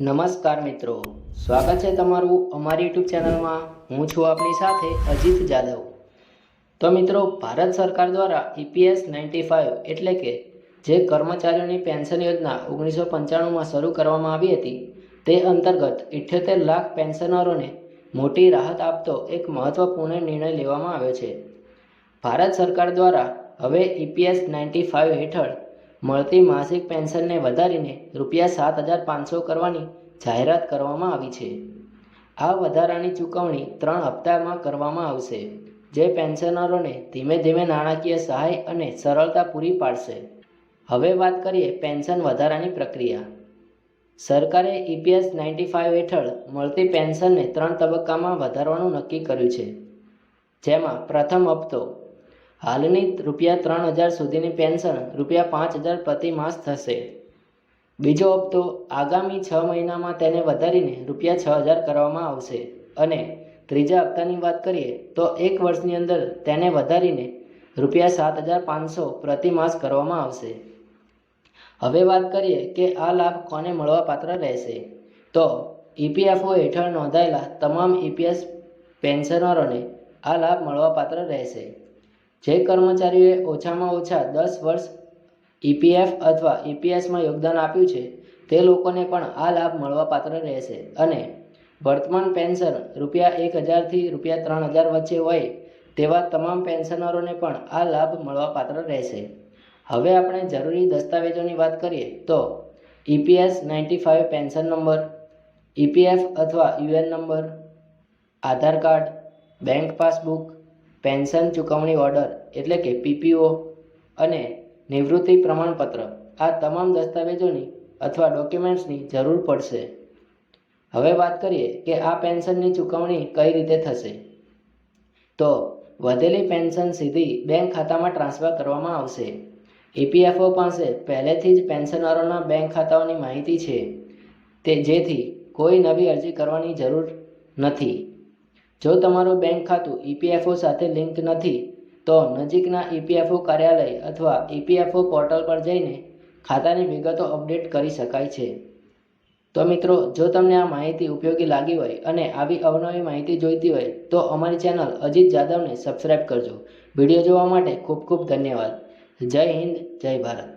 નમસ્કાર મિત્રો. સ્વાગત છે તમારું અમારી યુટ્યુબ ચેનલમાં. હું છું આપની સાથે અજીત જાદવ. તો મિત્રો, ભારત સરકાર દ્વારા ઈપીએસ નાઇન્ટી ફાઇવ એટલે કે જે કર્મચારીઓની પેન્શન યોજના ઓગણીસો પંચાણુંમાં શરૂ કરવામાં આવી હતી, તે અંતર્ગત ઇઠ્યોતેર લાખ પેન્શનરોને મોટી રાહત આપતો એક મહત્વપૂર્ણ નિર્ણય લેવામાં આવ્યો છે. ભારત સરકાર દ્વારા હવે ઈપીએસ નાઇન્ટી ફાઇવ હેઠળ મળતી માસિક પેન્શનને વધારીને રૂપિયા સાત હજાર પાંચસો કરવાની જાહેરાત કરવામાં આવી છે. આ વધારાની ચૂકવણી ત્રણ હપ્તામાં કરવામાં આવશે, જે પેન્શનરોને ધીમે ધીમે નાણાકીય સહાય અને સરળતા પૂરી પાડશે. હવે વાત કરીએ પેન્શન વધારાની પ્રક્રિયા. સરકારે ઈપીએસ નાઇન્ટી ફાઇવ હેઠળ મળતી પેન્શનને ત્રણ તબક્કામાં વધારવાનું નક્કી કર્યું છે, જેમાં પ્રથમ હપ્તો હાલની રૂપિયા ત્રણ હજાર સુધીની પેન્શન રૂપિયા પાંચ હજાર પ્રતિ માસ થશે. બીજો હપ્તો આગામી છ મહિનામાં તેને વધારીને રૂપિયા છ હજાર કરવામાં આવશે. અને ત્રીજા હપ્તાની વાત કરીએ તો એક વર્ષની અંદર તેને વધારીને રૂપિયા સાત હજાર પાંચસો પ્રતિ માસ કરવામાં આવશે. હવે વાત કરીએ કે આ લાભ કોને મળવાપાત્ર રહેશે? તો ઈપીએફઓ હેઠળ નોંધાયેલા તમામ ઈપીએસ પેન્શનરોને આ લાભ મળવાપાત્ર રહેશે. જે કર્મચારીઓએ ઓછામાં ઓછા દસ વર્ષ ઈપીએફ અથવા ઈપીએસમાં યોગદાન આપ્યું છે, તે લોકોને પણ આ લાભ મળવાપાત્ર રહેશે. અને વર્તમાન પેન્શન રૂપિયા એક હજારથી રૂપિયા ત્રણ હજાર વચ્ચે હોય, તેવા તમામ પેન્શનરોને પણ આ લાભ મળવાપાત્ર રહેશે. હવે આપણે જરૂરી દસ્તાવેજોની વાત કરીએ તો EPS ninety five pension number EPF અથવા UN number, Aadhaar card, bank passbook pension ચૂકવણી ઓર્ડર એટલે કે પીપીઓ અને નિવૃત્તિ પ્રમાણપત્ર આ તમામ દસ્તાવેજોની અથવા ડોક્યુમેન્ટ્સની જરૂર પડશે. હવે વાત કરીએ કે આ પેન્શનની ચૂકવણી કઈ રીતે થશે. તો વધેલી પેન્શન સીધી બેંક ખાતામાં ટ્રાન્સફર કરવામાં આવશે. ઈપીએફઓ પાસે પહેલેથી જ પેન્શનરોના બેંક ખાતાઓની માહિતી છે. તે જેથી કોઈ નવી અરજી કરવાની જરૂર નથી. જો તમારું બેંક ખાતું ઈપીએફઓ સાથે લિંક નથી, તો નજીકના ઈપીએફઓ કાર્યાલય અથવા ઈપીએફઓ પોર્ટલ પર જઈને ખાતાની વિગતો અપડેટ કરી શકાય છે. તો મિત્રો, જો તમને આ માહિતી ઉપયોગી લાગી હોય અને આવી અવનવી માહિતી જોઈતી હોય, તો અમારી ચેનલ અજીત જાદવને સબસ્ક્રાઈબ કરજો. વીડિયો જોવા માટે ખૂબ ખૂબ ધન્યવાદ. જય હિન્દ, જય ભારત.